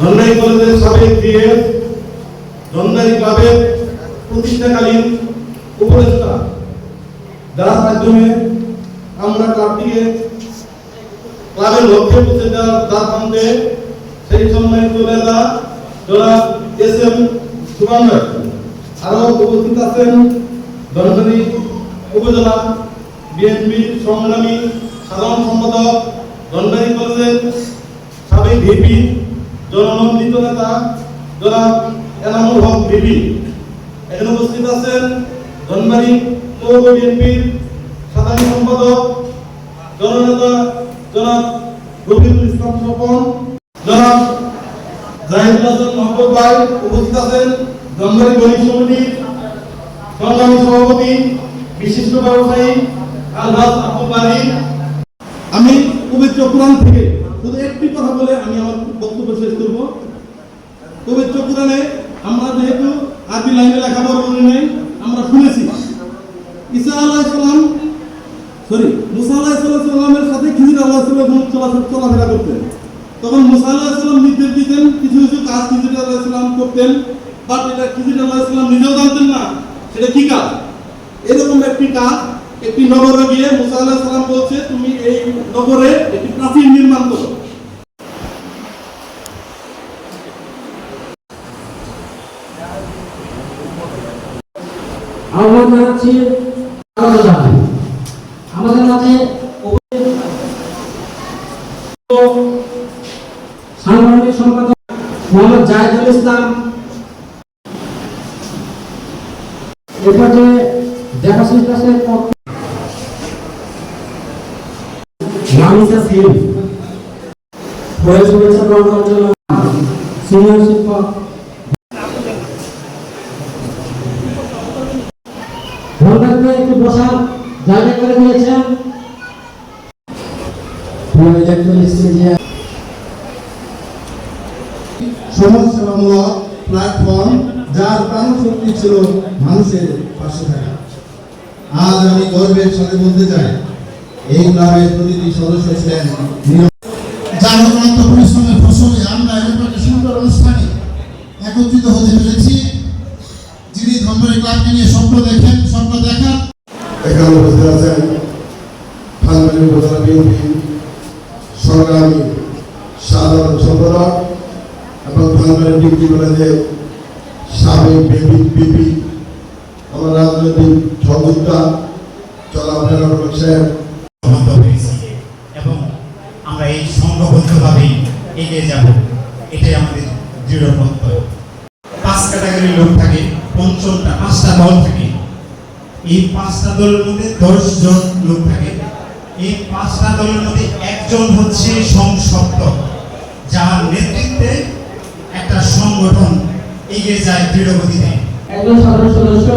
ধন্যাই কলেজের ধন্যাই ক্লাবের প্রতিষ্ঠাকালীন উপদেষ্টা। যার মাধ্যমে আমরা ক্লাবটিকে ক্লাবের লক্ষ্যে পৌঁছে দেওয়ার যার মধ্যে সেই সময় নেতা যারা এস এম সুকান্ত আরও উপস্থিত আছেন ধনবাড়ি উপজেলা বিএনপির সংগ্রামী সাধারণ সম্পাদক ধনবাড়ি কলেজের সাবেক ভিপি, জননন্দিত নেতা জনাব এনামুল হক ভিপি। এখানে উপস্থিত আছেন ধনবাড়ি পৌর বিএনপির সাধারণ সম্পাদক, জননেতা জনাব রফিকুল ইসলাম স্বপন। জনাব জাহিদুল হাসান ভাই উপস্থিত আছেন। ধনবাড়ি গণিত সমিতির সংগ্রামী সভাপতি, বিশিষ্ট ব্যবসায়ী, আলহাজ আব্দুল আমি পবিত্র কোরআন থেকে শুধু একটি কথা বলে আমি আমার বক্তব্য শেষ করব। পবিত্র কোরআনে আমরা যেহেতু আদি লাইনে লেখাপড়া করি নাই, আমরা শুনেছি। ঈসা আলাইহিস সালাম, সরি, মুসা আলাইহিস সালামের সাথে খিজির আলাইহিস সালাম চলাফেরা চলাফেরা করতেন। তখন মুসা আলাইহিস সালাম নির্দেশ দিতেন, কিছু কিছু কাজ খিজির আলাইহিস সালাম করতেন। বাট এটা খিজির সালাম নিজেও জানতেন না। সেটা কি কাজ? এরকম একটি কাজ, একটি নগরে গিয়ে মুসা আলাইহিস সালাম বলছে, তুমি এই নগরে একটি প্রাচীর নির্মাণ করো। আহ্বান জানাচ্ছি আমাদের মাঝে সাংগঠনিক সম্পাদক ইসলাম এ পর্যায়ে দেবাশিস দাসের পক্ষে লামিসা সিং পরে শুভেচ্ছা গ্রহণ জন্য সিনিয়র শিক্ষক ভোটারকে একটু বসার জায়গা করে দিয়েছেন। সমাজসেবামূলক প্ল্যাটফর্ম যার প্রাণশক্তি ছিল মানুষের পাশে থাকা। আজ আমি গর্বের সাথে বলতে চাই, এই ক্লাবের প্রতিটি সদস্য ছিলেন আমরা হতে নিয়ে দেখেন সংগ্রামী সাধারণ সম্পাদক এবং ফালমানি ডিগ্রি কলেজের বিপি আমার রাজনৈতিক সহযোগিতা চলাফেরা করছেন এবং আমরা এই সংঘবদ্ধভাবেই এগিয়ে যাব। এটাই আমাদের দৃঢ় প্রত্যয় পাঁচ ক্যাটাগরির লোক থাকে, পঞ্চমটা, পাঁচটা দল থাকে। এই পাঁচটা দলের মধ্যে দশ জন লোক থাকে। এই পাঁচটা দলের মধ্যে একজন হচ্ছে সংসপ্ত যার নেতৃত্বে একটা সংগঠন এগিয়ে যায় দৃঢ় গতিতে একজন সাধারণ সদস্য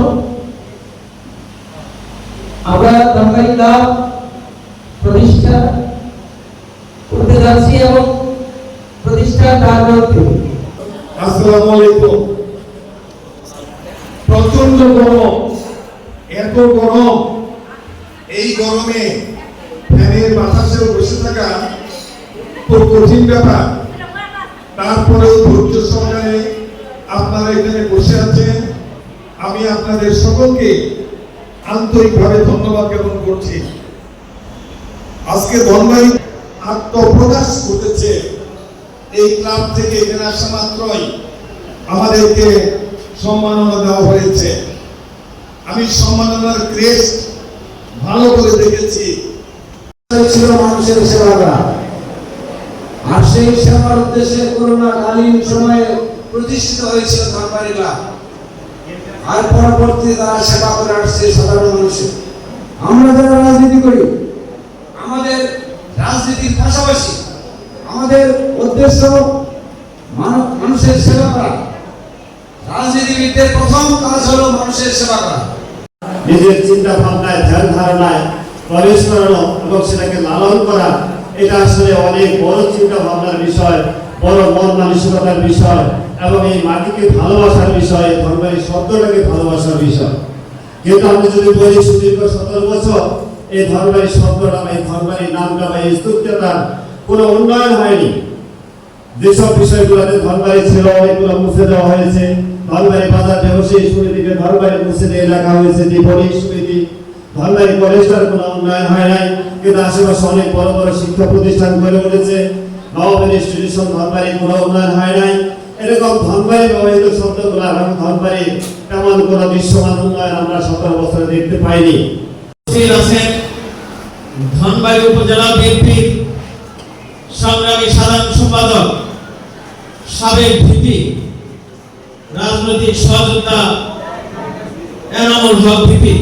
আমরা দরকারি ক্লাব প্রতিষ্ঠা করতে যাচ্ছি এবং প্রতিষ্ঠা কার্যক্রম আসসালামু আলাইকুম। প্রচণ্ড গরম এত গরম। এই গরমে ফ্যানের বাতাসে বসে থাকা খুব কঠিন ব্যাপার। তারপরেও ধৈর্য সহকারে আপনারা এখানে বসে আছেন। আমি আপনাদের সকলকে আন্তরিকভাবে ধন্যবাদ জ্ঞাপন করছি। আজকে ধনবাড়ি আত্মপ্রকাশ ঘটেছে। এই ক্লাব থেকে এখানে আসা মাত্রই আমাদেরকে সম্মাননা দেওয়া হয়েছে। আমি সম্মাননার ক্রেস্ট ভালো করে দেখেছি। ছিল মানুষের সেবা করা আর সেই সেবার উদ্দেশ্যে করোনাকালীন সময়ে প্রতিষ্ঠিত হয়েছিল ক্লাব আর পরবর্তী তারা সেবা করে আসছে সাধারণ মানুষের আমরা যারা রাজনীতি করি, আমাদের রাজনীতির পাশাপাশি আমাদের উদ্দেশ্য মানুষের সেবা করা। রাজনীতিবিদদের প্রথম কাজ হলো মানুষের সেবা করা। নিজের চিন্তা ভাবনায় ধ্যান ধারণায় প্রবেশ করানো এবং সেটাকে লালন করা, এটা আসলে অনেক বড় চিন্তা ভাবনার বিষয়। বড় মন মানসিকতার বিষয় এবং এই মাটিকে ভালোবাসার বিষয়, ধর্মের শব্দটাকে ভালোবাসার বিষয়। কিন্তু আমি যদি বলি সুদীর্ঘ সতেরো বছর এই ধর্মের শব্দটা বা এই ধর্মের নামটা বা এই স্তূপটা কোনো উন্নয়ন হয়নি। যেসব বিষয়গুলোতে ধর্মবাড়ি ছিল, এগুলো মুছে দেওয়া হয়েছে। ধর্মবাড়ি বাজার ব্যবসায়ী সমিতিকে ধর্মবাড়ি মুছে দিয়ে রাখা হয়েছে দীপনিক সমিতি ধর্মবাড়ি কলেজটার কোনো উন্নয়ন হয় নাই। কিন্তু আশেপাশে অনেক বড় বড় শিক্ষা প্রতিষ্ঠান গড়ে উঠেছে। নবম ইনস্টিটিউশন ধর্মবাড়ি কোনো উন্নয়ন হয় নাই। এরকম ধর্মবাড়ি ব্যবহৃত শব্দগুলো এবং ধর্মবাড়ি তেমন কোনো দৃশ্যমান উন্নয়ন আমরা সতেরো বছরে দেখতে পাইনি। আছেন ধনবাড়ি উপজেলা বিএনপির সংগ্রামী সাধারণ সম্পাদক, সাবেক ভিপি, রাজনৈতিক সহযোদ্ধা এনামুল হক ভিপি।